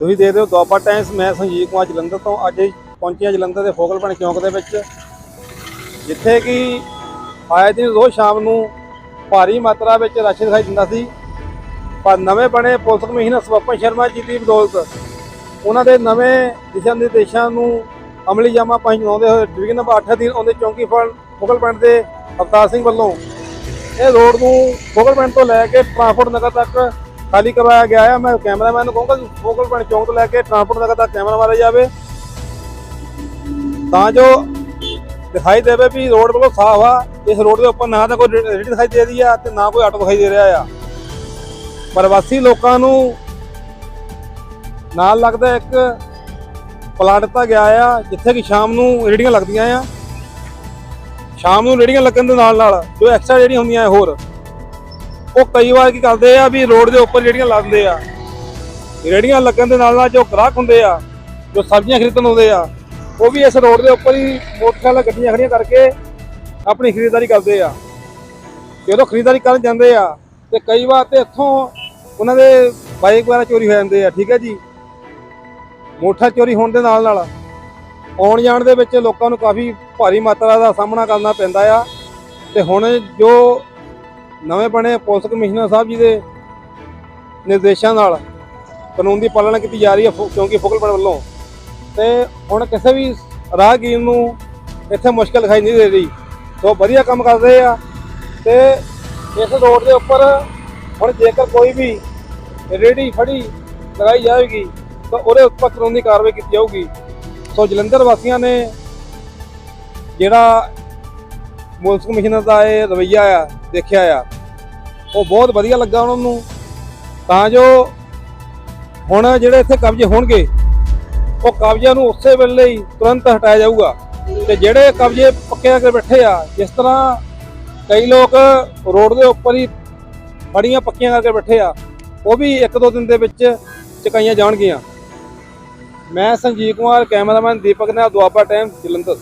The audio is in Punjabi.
ਤੁਸੀਂ ਦੇਖਦੇ ਹੋ ਦੁਆਬਾ ਟਾਈਮਸ, ਮੈਂ ਸੰਜੀਵ ਕੁਮਾਰ ਜਲੰਧਰ ਤੋਂ ਅੱਜ ਪਹੁੰਚਿਆ ਜਲੰਧਰ ਦੇ ਫੋਕਲਪਨ ਚੌਂਕ ਦੇ ਵਿੱਚ, ਜਿੱਥੇ ਕਿ ਆਏ ਦਿਨ ਰੋਜ਼ ਸ਼ਾਮ ਨੂੰ ਭਾਰੀ ਮਾਤਰਾ ਵਿੱਚ ਰਸ਼ ਦਿਖਾਈ ਦਿੰਦਾ ਸੀ, ਪਰ ਨਵੇਂ ਬਣੇ ਪੁਲਿਸ ਕਮਿਸ਼ਨਰ ਸਵਪਨ ਸ਼ਰਮਾ ਜੀ ਦੀ ਬਦੌਲਤ ਉਹਨਾਂ ਦੇ ਨਵੇਂ ਦਿਸ਼ਾ ਨਿਰਦੇਸ਼ਾਂ ਨੂੰ ਅਮਲੀ ਜਾਮਾ ਪਹੁੰਚਾਉਂਦੇ ਹੋਏ ਡਿਵੀਜ਼ਨ ਨੰਬਰ 8 ਅਧੀਨ ਆਉਂਦੇ ਚੌਂਕੀ ਫਲ ਫੋਕਲ ਪੁਆਇੰਟ ਦੇ ਅਵਤਾਰ ਸਿੰਘ ਵੱਲੋਂ ਇਹ ਰੋਡ ਨੂੰ ਫੋਕਲ ਪੁਆਇੰਟ ਤੋਂ ਲੈ ਕੇ ਟਰਾਂਸਪੋਰਟ ਨਗਰ ਤੱਕ ਖਾਲੀ ਕਰਵਾਇਆ ਗਿਆ ਹੈ ਮੈਂ ਕੈਮਰਾਮੈਨ ਨੂੰ ਕਹੂੰਗਾ ਕਿ ਫੋਕਲ ਪੁਆਇੰਟ ਚੌਂਕ ਤੋਂ ਲੈ ਕੇ ਟਰਾਂਸਪੋਰਟ ਨਗਰ ਦਾ ਕੈਮਰਾ ਮਾਰਿਆ ਜਾਵੇ। ਤਾਂ ਜੋ ਦਿਖਾਈ ਦੇਵੇ ਵੀ ਰੋਡ ਬਿਲਕੁਲ ਸਾਫ਼ ਆ, ਇਸ ਰੋਡ ਦੇ ਉੱਪਰ ਨਾ ਤਾਂ ਕੋਈ ਰੇਹੜੀ ਦਿਖਾਈ ਦੇ ਰਹੀ ਆ ਤੇ ਨਾ ਕੋਈ ਆਟੋ ਦਿਖਾਈ ਦੇ ਰਿਹਾ ਆ। ਪ੍ਰਵਾਸੀ ਲੋਕਾਂ ਨੂੰ ਨਾਲ ਲੱਗਦਾ ਇੱਕ ਪਲਾਟ ਦਿੱਤਾ ਗਿਆ ਆ, ਜਿੱਥੇ ਕਿ ਸ਼ਾਮ ਨੂੰ ਰੇੜੀਆਂ ਲੱਗਦੀਆਂ ਆ। ਸ਼ਾਮ ਨੂੰ ਰੇੜੀਆਂ ਲੱਗਣ ਦੇ ਨਾਲ ਨਾਲ ਜੋ ਐਕਸਟਰਾ ਜਿਹੜੀਆਂ ਹੁੰਦੀਆਂ ਹੋਰ ਉਹ ਕਈ ਵਾਰ ਕੀ ਕਰਦੇ ਆ ਵੀ ਰੋਡ ਦੇ ਉੱਪਰ ਜਿਹੜੀਆਂ ਲਾਉਂਦੇ ਆ ਰੇੜੀਆਂ ਲੱਗਣ ਦੇ ਨਾਲ ਨਾਲ ਜੋ ਗ੍ਰਾਹਕ ਹੁੰਦੇ ਆ, ਜੋ ਸਬਜ਼ੀਆਂ ਖਰੀਦਣ ਆਉਂਦੇ ਆ, ਉਹ ਵੀ ਇਸ ਰੋਡ ਦੇ ਉੱਪਰ ਹੀ ਮੋਟਰਸਾਈਕਲ ਗੱਡੀਆਂ ਖੜੀਆਂ ਕਰਕੇ ਆਪਣੀ ਖਰੀਦਦਾਰੀ ਕਰਦੇ ਆ। ਜਦੋਂ ਖਰੀਦਦਾਰੀ ਕਰਨ ਜਾਂਦੇ ਆ, ਤੇ ਕਈ ਵਾਰ ਤੇ ਇੱਥੋਂ ਉਹਨਾਂ ਦੇ ਬਾਈਕ ਵਗੈਰਾ ਚੋਰੀ ਹੋ ਜਾਂਦੇ ਆ, ਠੀਕ ਹੈ ਜੀ? ਮੋਟਰ ਚੋਰੀ ਹੋਣ ਦੇ ਨਾਲ ਨਾਲ ਆਉਣ ਜਾਣ ਦੇ ਵਿੱਚ ਲੋਕਾਂ ਨੂੰ ਕਾਫੀ ਭਾਰੀ ਮਾਤਰਾ ਦਾ ਸਾਹਮਣਾ ਕਰਨਾ ਪੈਂਦਾ ਆ। ਤੇ ਹੁਣ ਜੋ ਨਵੇਂ ਬਣੇ ਪੁਲਿਸ ਕਮਿਸ਼ਨਰ ਸਾਹਿਬ ਜੀ ਦੇ ਨਿਰਦੇਸ਼ਾਂ ਨਾਲ ਕਾਨੂੰਨ ਦੀ ਪਾਲਣਾ ਕੀਤੀ ਜਾ ਰਹੀ ਹੈ ਫੋ- ਕਿਉਂਕਿ ਫੋਕਲ ਵੱਲੋਂ। ਤੇ ਹੁਣ ਕਿਸੇ ਵੀ ਰਾਹਗੀਰ ਨੂੰ ਇੱਥੇ ਮੁਸ਼ਕਲ ਦਿਖਾਈ ਨਹੀਂ ਦੇ ਰਹੀ। ਸੋ ਵਧੀਆ ਕੰਮ ਕਰ ਰਹੇ ਆ ਤੇ ਇਸ ਰੋਡ ਦੇ ਉੱਪਰ ਹੁਣ ਜੇਕਰ ਕੋਈ ਵੀ ਰੇੜੀ ਫੜੀ ਲਗਾਈ ਜਾਵੇਗੀ, ਤਾਂ ਉਹਦੇ ਉੱਪਰ ਕਾਨੂੰਨੀ ਕਾਰਵਾਈ ਕੀਤੀ ਜਾਊਗੀ। ਸੋ ਜਲੰਧਰ ਵਾਸੀਆਂ ਨੇ ਜਿਹੜਾ ਪੁਲਿਸ ਕਮਿਸ਼ਨਰ ਦਾ ਇਹ ਰਵੱਈਆ ਆ, ਦੇਖਿਆ ਆ। ਉਹ ਬਹੁਤ ਵਧੀਆ ਲੱਗਾ ਉਹਨਾਂ ਨੂੰ। ਤਾਂ ਜੋ ਹੁਣ ਜਿਹੜੇ ਇੱਥੇ ਕਬਜ਼ੇ ਹੋਣਗੇ, ਉਹ ਕਬਜ਼ਿਆਂ ਨੂੰ ਉਸੇ ਵੇਲੇ ਹੀ ਤੁਰੰਤ ਹਟਾਇਆ ਜਾਊਗਾ। ਤੇ ਜਿਹੜੇ ਕਬਜ਼ੇ ਪੱਕੇ ਕਰਕੇ ਬੈਠੇ ਆ, ਜਿਸ ਤਰ੍ਹਾਂ ਕਈ ਲੋਕ ਰੋਡ ਦੇ ਉੱਪਰ ਹੀ ਫੜੀਆਂ ਪੱਕੀਆਂ ਕਰਕੇ ਬੈਠੇ ਆ, ਉਹ ਵੀ ਇੱਕ ਦੋ ਦਿਨ ਦੇ ਵਿੱਚ ਚੁਕਾਈਆਂ ਜਾਣਗੀਆਂ। ਮੈਂ ਸੰਜੀਵ ਕੁਮਾਰ, ਕੈਮਰਾਮੈਨ ਦੀਪਕ ਨੇ ਦੁਆਬਾ ਟਾਈਮ ਜਲੰਧਰ।